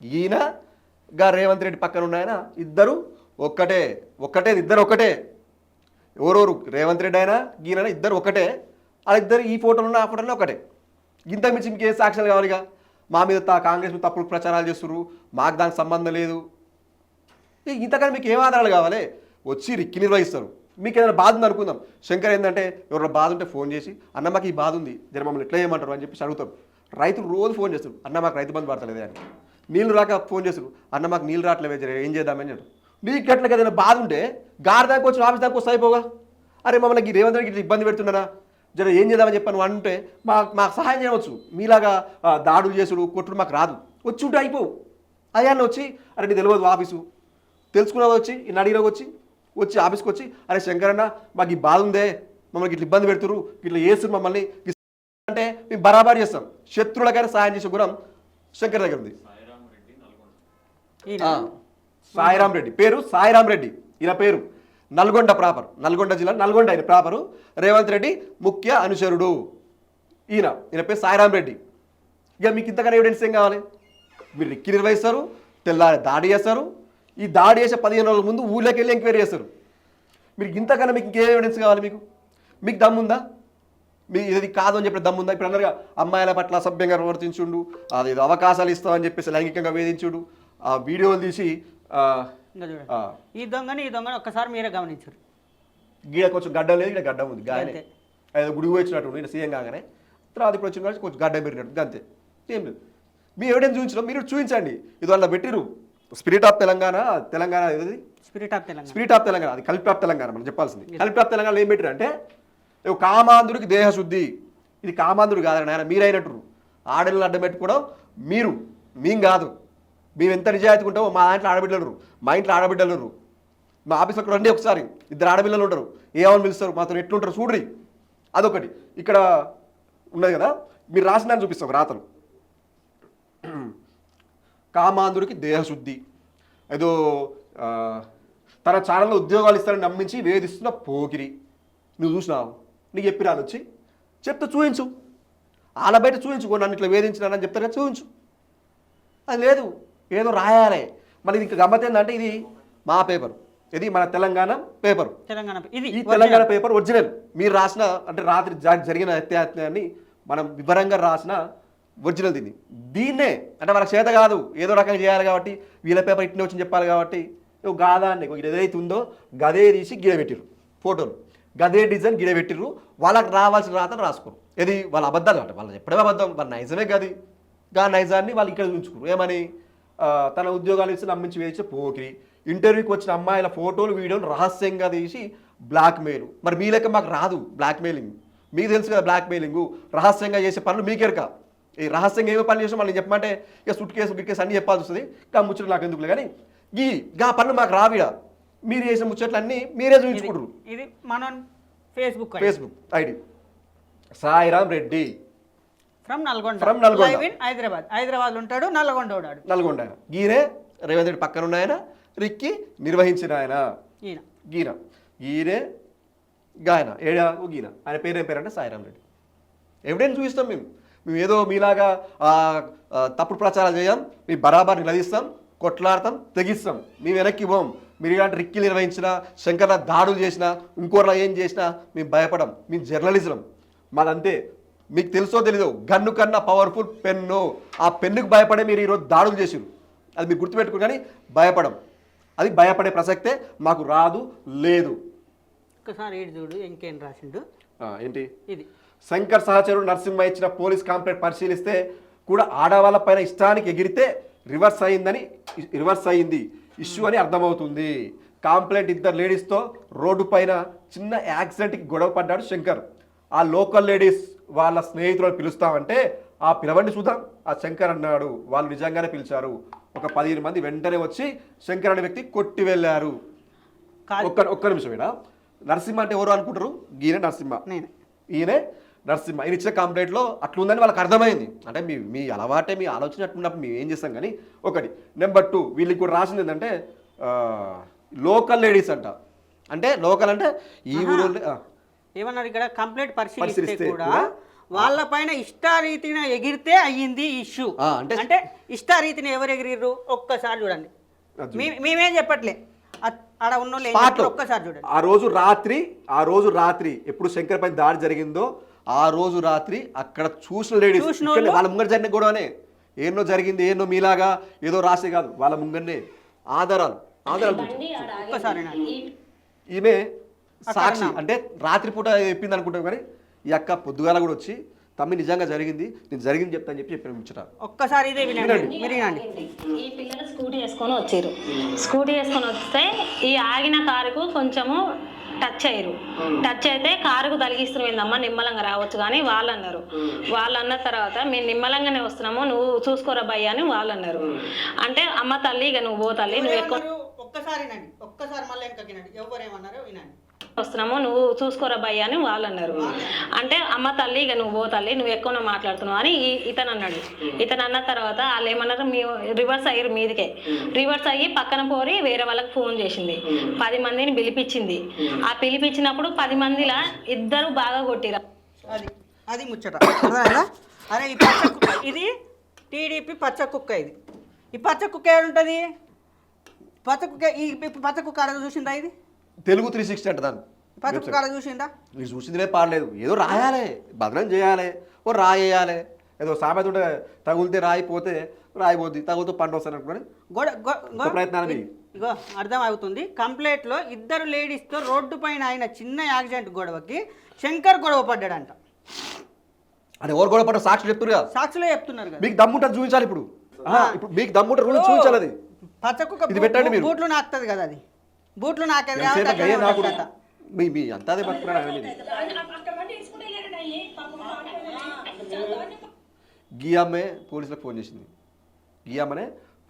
ఈయన గా రేవంత్ రెడ్డి పక్కన ఉన్న ఆయన ఇద్దరు ఒక్కటే ఒక్కటే ఇద్దరు ఒకటే ఎవరెవరు? రేవంత్ రెడ్డి అయినా ఈయన ఇద్దరు ఒకటే వాళ్ళిద్దరు ఈ ఫోటోలు ఉన్న ఆ ఫోటోలో ఒకటే. ఇంత మించి ఇంకే సాక్ష్యాలు కావాలిగా మా మీద కాంగ్రెస్ మీద తప్పుడు ప్రచారాలు చేస్తున్నారు మాకు దానికి సంబంధం లేదు. ఇంతకన్నా మీకు ఏం ఆధారాలు కావాలి? వచ్చి రిక్కి నిర్వహిస్తారు. మీకు ఏదైనా బాధ ఉంది అనుకుందాం. శంకర్ ఏంటంటే ఎవరైనా బాధ ఉంటే ఫోన్ చేసి అన్న మాకు ఈ బాధ ఉంది. జర మమ్మల్ని ఎట్లా చేయమంటారు అని చెప్పేసి అడుగుతాం రైతులు రోజు ఫోన్ చేస్తారు. అన్న మాకు రైతు బంధు పడతలేదు అని. నీళ్ళు రాక ఫోన్ చేస్తారు అన్న మాకు నీళ్ళు రావట్లేదు ఏం చేద్దామని అంటారు. నీకు ఎట్లకి ఏదైనా బాధ ఉంటే గారి దాకా వచ్చి ఆఫీస్ దాకా వస్తే అయిపోగా అరే మమ్మల్ని ఈ రేవంత్ రెడ్డి ఇట్లా ఇబ్బంది పెడుతున్నారా? జర ఏం చేద్దామని చెప్పాను? అంటే మా మాకు సహాయం చేయవచ్చు. మీలాగా దాడులు చేసుడు కొట్టుడు మాకు రాదు. వచ్చి ఉంటే అయిపోవు అయ్యాన్ని వచ్చి అరే నీ తెలియదు ఆఫీసు. తెలుసుకున్నది వచ్చి ఈ అడిగినకు వచ్చి వచ్చి ఆఫీస్కి వచ్చి అరే శంకరన్న మాకు ఈ బాధ ఉందే. మమ్మల్ని ఇట్లా ఇబ్బంది పెడుతురు ఇట్లా చేస్తున్నారు మమ్మల్ని. అంటే మేము బరాబర్ చేస్తాం. శత్రువులకైనా సహాయం చేసే గుణం శంకర్ దగ్గర ఉంది ఈయన ఆ, సాయిరాం రెడ్డి. పేరు సాయిరాం రెడ్డి. ఈయన పేరు నల్గొండ ప్రాపర్. నల్గొండ జిల్లా నల్గొండ ఆయన ప్రాపరు. రేవంత్ రెడ్డి ముఖ్య అనుచరుడు. ఈయన. ఈయన పేరు సాయిరాం రెడ్డి. ఇక మీకు ఇంతకన్నా ఎవిడెన్స్ ఏం కావాలి? మీరు రిక్కి నిర్వహిస్తారు తెల్లారి దాడి చేస్తారు. ఈ దాడి చేసే పదిహేను రోజుల ముందు ఊళ్ళోకి వెళ్ళి ఎంక్వైరీ చేస్తారు. మీరు ఇంతకన్నా మీకు ఇంకేం ఎవిడెన్స్ కావాలి మీకు? మీకు దమ్ముందా? మీ ఇది కాదు అని చెప్పి దమ్ముందా? ఇప్పుడు అన్నారుగా అమ్మాయిల పట్ల అసభ్యంగా ప్రవర్తించుండు. అది ఏదో అవకాశాలు ఇస్తామని చెప్పేసి లైంగికంగా వేధించుడు. ఆ వీడియోలు తీసి ఈ దొంగని ఈ దొంగని ఒక్కసారి మీరే గమనించారు. గీడ కొంచెం గడ్డం లేదు ఇక్కడ గడ్డం ఉంది. ఏదో గుడికి వచ్చినట్టు నేను సీఎం కాగానే. తర్వాత ఇప్పుడు వచ్చిన కాబట్టి కొంచెం గడ్డం పెరిగినట్టు అంతే. ఏం లేదు. మీ ఎవిడెన్స్ చూపించడం మీరు చూపించండి. ఇది వాళ్ళ పెట్టిరు స్పిరిట్ ఆఫ్ తెలంగాణ తెలంగాణ ఏది spirit of Telangana spirit of Telangana అది కల్పి ఆఫ్ తెలంగాణ మనం చెప్పాల్సింది. కల్పి ఆఫ్ తెలంగాణలో ఏం పెట్టారు అంటే కామాంధుడికి దేహశుద్ధి. ఇది కామాంధుడు కాదని ఆయన మీరైనట్టు ఆడలను అడ్డం పెట్టుకోవడం మీరు మేం కాదు. మేము ఎంత నిజాయితీ ఉంటామో మా దాంట్లో ఆడబిడ్డలు మా ఇంట్లో ఆడబిడ్డలు మా ఆఫీస్లో రండి ఒకసారి. ఇద్దరు ఆడబిల్లలు ఉంటారు ఏమని పిలుస్తారు? మాతో ఎట్లుంటారు? చూడ్రి. అదొకటి. ఇక్కడ ఉన్నది కదా? మీరు రాసిన చూపిస్తాం రాతలు. కామాంధుడికి దేహశుద్ధి. ఏదో తన ఛానల్లో ఉద్యోగాలు ఇస్తారని నమ్మించి వేధిస్తున్న పోకిరి. నువ్వు చూసినావు? నీకు చెప్పిరాను వచ్చి చెప్తే చూపించు ఆడ బయట చూపించుకో నన్ను ఇట్లా వేధించినానని చెప్తారు కదా? చూపించు అది లేదు. ఏదో రాయాలి. మరి ఇది ఇంకా గమ్మత్ ఏంటంటే ఇది మా పేపర్. ఇది మన తెలంగాణ పేపర్. తెలంగాణ ఇది ఈ తెలంగాణ పేపర్ ఒరిజినల్ మీరు రాసిన అంటే రాత్రి జరిగిన అత్యాత్యాన్ని మనం వివరంగా రాసిన ఒరిజినల్ దీన్ని దీన్నే అంటే మనకు చేత కాదు. ఏదో రకంగా చేయాలి కాబట్టి వీళ్ళ పేపర్ ఇట్నే వచ్చి చెప్పాలి కాబట్టి ఇగో గాదా అండి ఇది ఏదైతే ఉందో గదే తీసి గిడ పెట్టిర్రు. ఫోటోలు. గదే డిజైన్ గిడ పెట్టిర్రు. వాళ్ళకి రావాల్సిన రాతను రాసుకోరు. ఇది వాళ్ళ అబద్ధాలు అంటే. వాళ్ళు చెప్పడమే అబద్ధం. వాళ్ళ నైజమే గది. గా నైజాన్ని వాళ్ళు ఇక్కడ ఉంచుకోరు ఏమని? తన ఉద్యోగాలు ఇచ్చి నమ్మించి వేసే పోకిరి. ఇంటర్వ్యూకి వచ్చిన అమ్మాయిల ఫోటోలు వీడియోలు రహస్యంగా తీసి బ్లాక్మెయిల్. మరి మీ లెక్క మాకు రాదు బ్లాక్మెయిలింగ్. మీకు తెలుసు కదా బ్లాక్మెయిలింగ్. రహస్యంగా చేసే పనులు మీకెరక ఈ రహస్యంగా ఏమో పనులు చేసాం మళ్ళీ చెప్పమంటే ఇక సుట్ కేసు గిట్ కేసు అన్ని చెప్పాల్సి వస్తుంది. ఇంకా ముచ్చట్లు నాకు ఎందుకులే? కానీ ఈ గా పనులు మాకు రావిడా మీరు చేసిన ముచ్చట్లు అన్నీ మీరే చూపించుకుంటారు ఇది మనం Facebook Facebook ID. Sairam Reddy. From Nalgonda. From Nalgonda. Live in Hyderabad. Hyderabad ఉంటాడు నల్గొండ ఉన్నాడు. నల్గొండ. గీరే రేవంత్ రెడ్డి పక్కన ఉన్న ఆయన రిక్కి నిర్వహించిన ఆయన. ఈయన. గీన. గీనే గాయన ఏడా గీన. ఆయన పేరు ఏం పేరు అంటే సాయిరామ్ రెడ్డి. ఎవిడెన్స్ చూపిస్తాం మేము. మేము ఏదో మీలాగా తప్పుడు ప్రచారాలు చేయం మీ బరాబర్ నిలదీస్తాం కొట్లాడతాం తెగిస్తాం. మేము వెనక్కి పోం మీరు ఇలాంటి రిక్కి నిర్వహించినా శంకర్ల దాడులు చేసినా ఇంకోలా ఏం చేసినా మేము భయపడం మేము జర్నలిజం. మాదంతే. మీకు తెలుసో తెలీదో గన్ను కన్నా పవర్ఫుల్ పెన్ను. ఆ పెన్నుకు భయపడే మీరు ఈరోజు దాడులు చేసిరు అది మీరు గుర్తుపెట్టుకుని కానీ భయపడం. అది భయపడే ప్రసక్తే మాకు రాదు లేదు. చూడు ఇంకేం రాసిండు? ఏంటి? ఇది. శంకర్ సహచరుడు నరసింహ ఇచ్చిన పోలీస్ కంప్లైంట్ పరిశీలిస్తే కూడా ఆడవాళ్ళ పైన ఇష్టానికి ఎగిరితే రివర్స్ అయిందని రివర్స్ అయింది. ఇష్యూ అని అర్థమవుతుంది. కాంప్లైంట్ ఇద్దరు లేడీస్తో రోడ్డు పైన చిన్న యాక్సిడెంట్కి గొడవ పడ్డాడు శంకర్. ఆ లోకల్ లేడీస్ వాళ్ళ స్నేహితులను పిలుస్తామంటే ఆ పిలవండి చూద్దాం. ఆ శంకర్ అన్నాడు వాళ్ళు నిజంగానే పిలిచారు. ఒక పదిహేను మంది వెంటనే వచ్చి శంకర్ అనే వ్యక్తి కొట్టి వెళ్ళారు. ఒక్క ఒక్క నిమిషం ఈడ. నరసింహ అంటే ఎవరు అనుకుంటారు? గీనే నరసింహ. ఈయనే నరసింహ. ఈయన ఇచ్చిన కంప్లైంట్లో అట్లుందని వాళ్ళకి అర్థమైంది. అంటే మీ మీ అలవాటే మీ ఆలోచన అట్లున్నప్పుడు మేము ఏం చేస్తాం కానీ ఒకటి. నెంబర్ టూ వీళ్ళకి కూడా రాసింది ఏంటంటే లోకల్ లేడీస్ అంట. అంటే లోకల్ అంటే ఈ ఊరు ఏమన్నారు ఇక్కడ? కంప్లైంట్ పరిశీలిస్తే కూడా వాళ్ళ పైన ఇష్టారీతిన ఎగిరితే అయ్యింది ఇష్యూ. అంటే- అంటే ఇష్టారీతిని ఎవరు ఎగిరిర్రు? ఒక్కసారి చూడండి. మేమేం చెప్పట్లే. ఆడ ఉన్న ఒక్కసారి చూడండి. ఆ రోజు రాత్రి ఆ రోజు రాత్రి ఎప్పుడు శంకర్ పైన దాడి జరిగిందో ఆ రోజు రాత్రి అక్కడ చూసిన లేడీస్ వాళ్ళు- ముంగర జరిగిన గొడవనే. ఏనో జరిగింది ఏనో మీలాగా ఏదో రాసే కాదు. వాళ్ళ ముంగరనే ఆధారాలు ఆధారాలు. ఒక్కసారి నాకు. ఈమె సాక్షి అంటే రాత్రిపూట చెప్పింది అనుకుంటాం కానీ ఈ అక్క పొద్దుగాల కూడా వచ్చి తమ్మి నిజంగా జరిగింది నేను జరిగింది చెప్తా అని చెప్పి చెప్పిన ముచ్చట ఒక్కసారి ఇదే వినండి. ఈ పిల్లలు స్కూటీ వేసుకొని వచ్చారు. స్కూటీ వేసుకొని వస్తే ఈ ఆగిన కారుకు కొంచెము టచ్ అయ్యారు. టచ్ అయితే కారుకు తలిగిస్తున్నామా నిమ్మలంగా రావచ్చు కానీ వాళ్ళు అన్నారు వాళ్ళు అన్న తర్వాత మేము నిమ్మలంగానే వస్తున్నాము నువ్వు చూసుకోరా భయ్య అని వాళ్ళు అన్నారు అంటే అమ్మ తల్లి ఇక నువ్వు పో తల్లి నువ్వు ఎక్కువ? ఒక్కసారి వినండి. ఒక్కసారి మళ్ళీ ఇంకా వినండి ఎవరేమన్నారో వినండి. వస్తున్నాము నువ్వు చూసుకోరా భయ్య అని వాళ్ళు అన్నారు. అంటే అమ్మ తల్లి ఇక నువ్వు తల్లి నువ్వు ఎక్కువ మాట్లాడుతున్నావు అని ఇతను అన్నాడు. ఇతను అన్న తర్వాత వాళ్ళు ఏమన్నారు మీ రివర్స్ అయ్యారు మీదికే. రివర్స్ అయ్యి పక్కన పోరి వేరే వాళ్ళకి ఫోన్ చేసింది. పది మందిని పిలిపించింది. ఆ పిలిపించినప్పుడు పది మందిలా ఇద్దరు బాగా కొట్టిరా అది అది ముచ్చట? అరే ఈ పచ్చ కుక్క ఇది టీడీపీ పచ్చ కుక్క ఇది. ఈ పచ్చ కుక్క ఏడుంటుంది? పచ్చ కుక్క ఈ ఈ పచ్చ కుక్క అడగ చూసిందా ఇది? తెలుగు త్రీ సిక్స్టీ అంట దాన్ని. చూసిందా మీరు చూసిందిలే పాడలేదు. ఏదో రాయాలి భద్రం చేయాలి ఓ రాయేయాలి. ఏదో సామెత ఉంటే తగులితే రాయి పోతే రాయిపోద్ది తగులుతూ పంట వస్తాను ప్రయత్నాన్ని మీ. ఇగో అర్థం అవుతుంది కంప్లైంట్లో ఇద్దరు లేడీస్తో రోడ్డు పైన అయిన చిన్న యాక్సిడెంట్ గొడవకి శంకర్ గొడవ పడ్డాడంట. అంటే ఎవరు కూడా పడ్డ సాక్షి చెప్తున్నారు కదా. సాక్షులే చెప్తున్నారు మీకు దమ్ముంటుంది చూపించాలి ఇప్పుడు. ఇప్పుడు మీకు దమ్ముంటే రూల్ చూపించాలి అది. పచ్చ కుక్క ఇది పెట్టండి మీరు. బూట్లు నాకుతుంది కదా అది. బూట్లు నాకేది. మీ మీ అంతా అదే పట్టుకున్నాడు. గీ అమ్మే పోలీసులకు ఫోన్ చేసింది. గీ అమ్మనే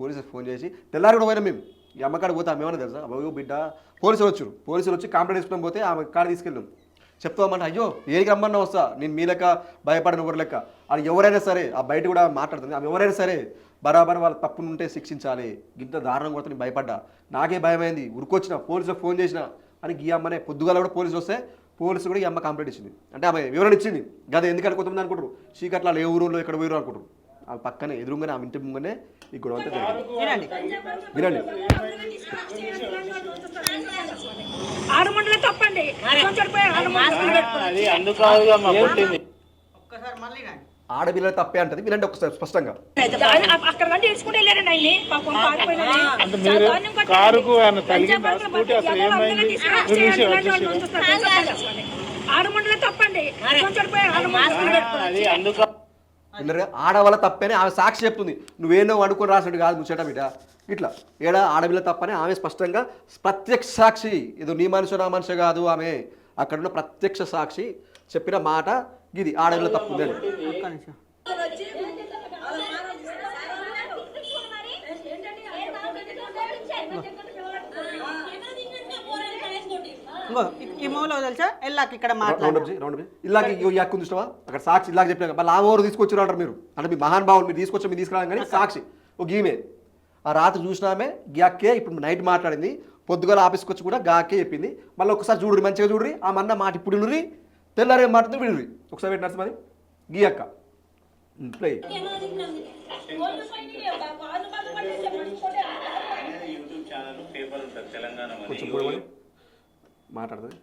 పోలీసులకు ఫోన్ చేసి తెల్లారి కూడా పోయినా మేము. ఈ అమ్మ కాడ పోతే ఆమె ఏమన్నా తెలుసా? అయ్యో బిడ్డ పోలీసులు వచ్చారు పోలీసులు వచ్చి కంప్లైంట్ తీసుకుని పోతే ఆమె కాడ తీసుకెళ్ళాం. చెప్తామంటే అయ్యో ఏడికి రమ్మన్నా వస్తా. నేను మీ లెక్క భయపడిన ఎవరి లెక్క? అది ఎవరైనా సరే ఆ బయట కూడా మాట్లాడుతుంది. ఆమె ఎవరైనా సరే బరాబర్ వాళ్ళ తప్పును ఉంటే శిక్షించాలి. ఇంత దారుణం కొడితే నేను భయపడ్డా. నాకే భయమైంది. ఉరికొచ్చిన పోలీసులకు ఫోన్ చేసిన అని గీ అమ్మనే పొద్దుగాల కూడా పోలీసులు వస్తే పోలీసు కూడా ఈ అమ్మ కంప్లైంట్ ఇచ్చింది. అంటే ఆమె వివరణ ఇచ్చింది. గద ఎందుకంటే కొంతమంది అనుకుంటారు? చీకట్లో ఏ ఊరులో ఎక్కడ పోయారు అనుకుంటారు? ఆ పక్కనే ఎదురుగానే ఆమె ఇంటి ముంగనే ఈ గొడవ అంతా జరిగింది. వినండి. వినండి. ఆరు మండలే తప్పండి. అందుకు కాదుగా మా కొట్టింది ఒక్కసారి మళ్ళీ వినండి ఆడపిల్లల తప్పే అంటది. వినండి ఒకసారి స్పష్టంగా. అక్కడ నుండి వెళ్ళారండి పాపం కారుకు ఆయన తప్పండి. ఆడవాళ్ళ తప్పని ఆమె సాక్షి చెప్తుంది. నువ్వేనో అనుకుని రాసినట్టు కాదు ముచ్చట బిడ్డ. ఇట్లా. ఏడా ఆడపిల్ల తప్పని ఆమె స్పష్టంగా ప్రత్యక్ష సాక్షి. ఏదో నీ మనిషి నా మనిషి కాదు ఆమె. అక్కడ ఉన్న ప్రత్యక్ష సాక్షి చెప్పిన మాట ఇది ఆడపిల్ల తప్పు ఈ- మూలలో తెలుసా? ఎల్లాకి ఇక్కడ రౌండ్ మాట్లాడు. అప్ చేయి, రౌండ్ అప్ చేయి. ఇలాగ ఇగో ఈ హక్కు చూసినావా అక్కడ సాక్షి ఇలాగ చెప్పినా మళ్ళీ ఆ ఓవర్ తీసుకొచ్చారు అంటారు మీరు. అంటే మీ మహాన్ భావులు మీరు తీసుకొచ్చి మీరు తీసుకురాలి కానీ సాక్షి. ఓ గీమే ఆ రాత్రి చూసినామే గ్యాక్కే ఇప్పుడు నైట్ మాట్లాడింది. పొద్దుగాల ఆఫీస్కి వచ్చి కూడా గాకే చెప్పింది. మళ్ళీ ఒకసారి చూడురి మంచిగా చూడురి ఆ మన్న మాట ఇప్పుడు తెల్లారే మాట్లాడుతూ వినురి ఒకసారి పెట్టి నర్సమది గీ అక్క ప్లే యూట్యూబ్ ఛానల్ పేపర్ ఉంటుంది తెలంగాణ కొంచెం కూడా మాట్లాడుతుంది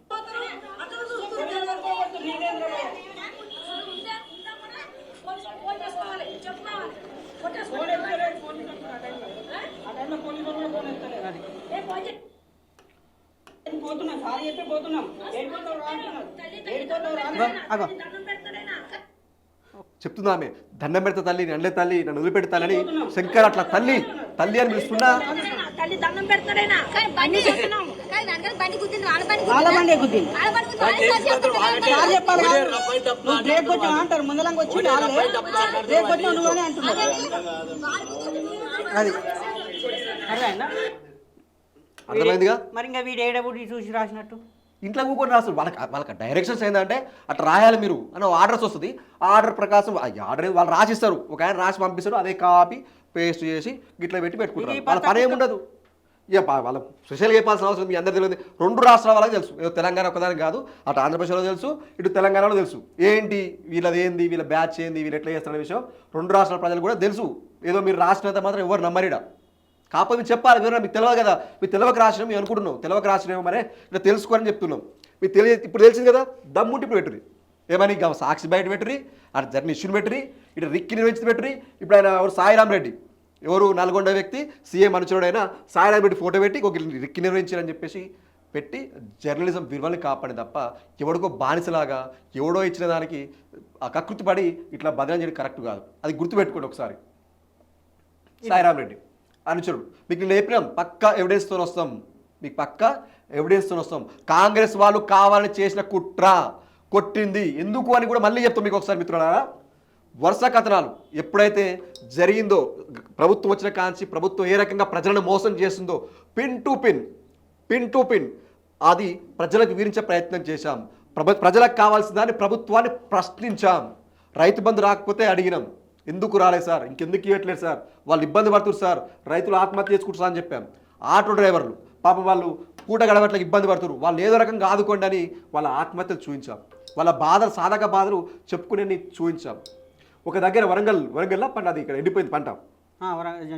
ఇగో, అగో. చెప్తుందా ఆమె దండం పెడతా తల్లి నన్ను తల్లి నన్ను అని శంకర్ అట్లా తల్లి తల్లి అని పిలుస్తున్నా. అది. అర్థమైందా అర్థమైందిగా? మరి ఇంకా వీడు ఏడబుడి చూసి రాసినట్టు? ఇంట్లో కూకొని రాస్తారు వాళ్ళకి వాళ్ళకి డైరెక్షన్స్ ఏంటంటే అట్లా రాయాలి మీరు అని ఆర్డర్స్ వస్తుంది. ఆ ఆర్డర్ ప్రకారం ఆ ఆర్డర్ వాళ్ళు రాసిస్తారు. ఒక ఆయన రాసి పంపిస్తారు అదే కాపీ పేస్ట్ చేసి గిట్ల పెట్టి పెట్టుకుంటారు. వాళ్ళ పని ఏముండదు. ఇక వాళ్ళ స్పెషల్గా చెప్పాల్సిన అవసరం మీ అందరికీ తెలియదు. రెండు రాష్ట్రాల వాళ్ళకి తెలుసు. ఏదో తెలంగాణ ఒకదానికి కాదు అటు ఆంధ్రప్రదేశ్లో తెలుసు ఇటు తెలంగాణలో తెలుసు. ఏంటి? వీళ్ళది ఏంది? వీళ్ళ బ్యాచ్ ఏంది? వీళ్ళు ఎట్లా చేస్తున్న విషయం రెండు రాష్ట్రాల ప్రజలు కూడా తెలుసు. ఏదో మీరు రాసినంత మాత్రం ఎవరు నమ్మరిడా? కాకపోతే మీరు చెప్పాలి ఎవరైనా మీకు తెలియదు కదా. మీరు తెలియక రాసిన మేము అనుకుంటున్నాం. తెలియక రాసినేమో మరే ఇట్లా తెలుసుకోరని చెప్తున్నాం. మీకు తెలియ ఇప్పుడు తెలిసింది కదా దమ్ముంటి ఇప్పుడు పెట్టురి ఏమని ఇక సాక్షి బయట పెట్టురి అటు జర్నీ ఇష్యూని పెట్టురి ఇటు రిక్కి నిర్వహించి పెట్టురి ఇప్పుడు ఆయన ఎవరు? సాయిరామ్ రెడ్డి. ఎవరు? నల్గొండ వ్యక్తి సీఎం అనుచరుడైన సాయిరామ్ రెడ్డి ఫోటో పెట్టి ఒక రిక్కి నిర్వహించారని చెప్పేసి పెట్టి జర్నలిజం విలువల్ని కాపాడి తప్ప ఎవడికో బానిసలాగా ఎవడో ఇచ్చిన దానికి ఆ కకృతి పడి ఇట్లా బదనం చేయడం కరెక్ట్ కాదు. అది గుర్తుపెట్టుకోండి ఒకసారి. సాయిరామ్ రెడ్డి. అనుచరుడు. మీకు నేను చెప్పినాం పక్క ఎవిడెన్స్తో వస్తాం. మీకు పక్క ఎవిడెన్స్తో వస్తాం. కాంగ్రెస్ వాళ్ళు కావాలని చేసిన కుట్ర కొట్టింది. ఎందుకు అని కూడా మళ్ళీ చెప్తాం మీకు ఒకసారి మిత్రులారా. వరుస కథనాలు. ఎప్పుడైతే జరిగిందో ప్రభుత్వం వచ్చిన కాంచి ప్రభుత్వం ఏ రకంగా ప్రజలను మోసం చేస్తుందో pin to pin pin to pin అది ప్రజలకు వివరించే ప్రయత్నం చేశాం. ప్రభు ప్రజలకు కావాల్సిన దాన్ని ప్రభుత్వాన్ని ప్రశ్నించాం. రైతు బంధు రాకపోతే అడిగినాం. ఎందుకు రాలేదు సార్? ఇంకెందుకు ఇవ్వట్లేదు సార్? వాళ్ళు ఇబ్బంది పడుతున్నారు సార్. రైతులు ఆత్మహత్య చేసుకుంటారు అని చెప్పాం. ఆటో డ్రైవర్లు పాపం వాళ్ళు పూట గడవట్లకు ఇబ్బంది పడుతున్నారు. వాళ్ళు ఏదో రకంగా ఆదుకోండి అని వాళ్ళ ఆత్మహత్యలు చూపించాం. వాళ్ళ బాధలు సాధక బాధలు చెప్పుకునే చూపించాం. ఒక దగ్గర వరంగల్ వరంగల్లో పంట అది ఇక్కడ ఎండిపోయింది పంట.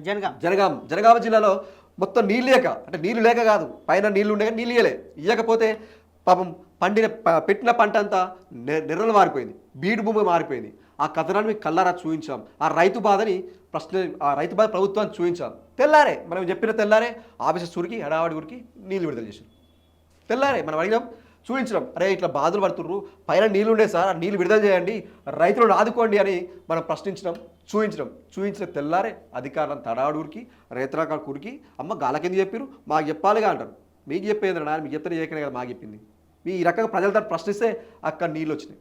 జనగా. జనగాం జనగామ జిల్లాలో మొత్తం నీళ్ళు లేక అంటే నీళ్ళు లేక కాదు పైన నీళ్ళు ఉండే కానీ నీళ్ళు ఇయ్యలే. ఇయ్యకపోతే పాపం పండిన పెట్టిన పంట అంతా నె- నెర్రలు మారిపోయింది. బీడు భూమి మారిపోయింది. ఆ కథనాన్ని మీకు కల్లారా చూపించాం. ఆ రైతు బాధని ప్రశ్న ఆ రైతు బాధ ప్రభుత్వాన్ని చూపించాం. తెల్లారే మనం చెప్పిన తెల్లారే ఆఫీసర్ ఊరికి హడావాడి ఊరికి నీళ్ళు విడుదల చేశారు. తెల్లారే మనం అడిగినాం చూపించడం అరే ఇట్లా బాధలు పడుతుర్రు పైన నీళ్ళు ఉండే సార్ ఆ నీళ్ళు విడుదల చేయండి రైతులను ఆదుకోండి అని మనం ప్రశ్నించడం చూపించడం చూపించిన తెల్లారే అధికారులను తడాడురికి రైతుల కురికి అమ్మ గాలకింది చెప్పారు మాకు చెప్పాలిగా అంటారు. మీకు చెప్పేది నాన్న మీకు చెప్తే చేయకనే కదా మాకు చెప్పింది. మీ ఈ రకంగా ప్రజల తరపు ప్రశ్నిస్తే అక్కడ నీళ్ళు వచ్చినాయి.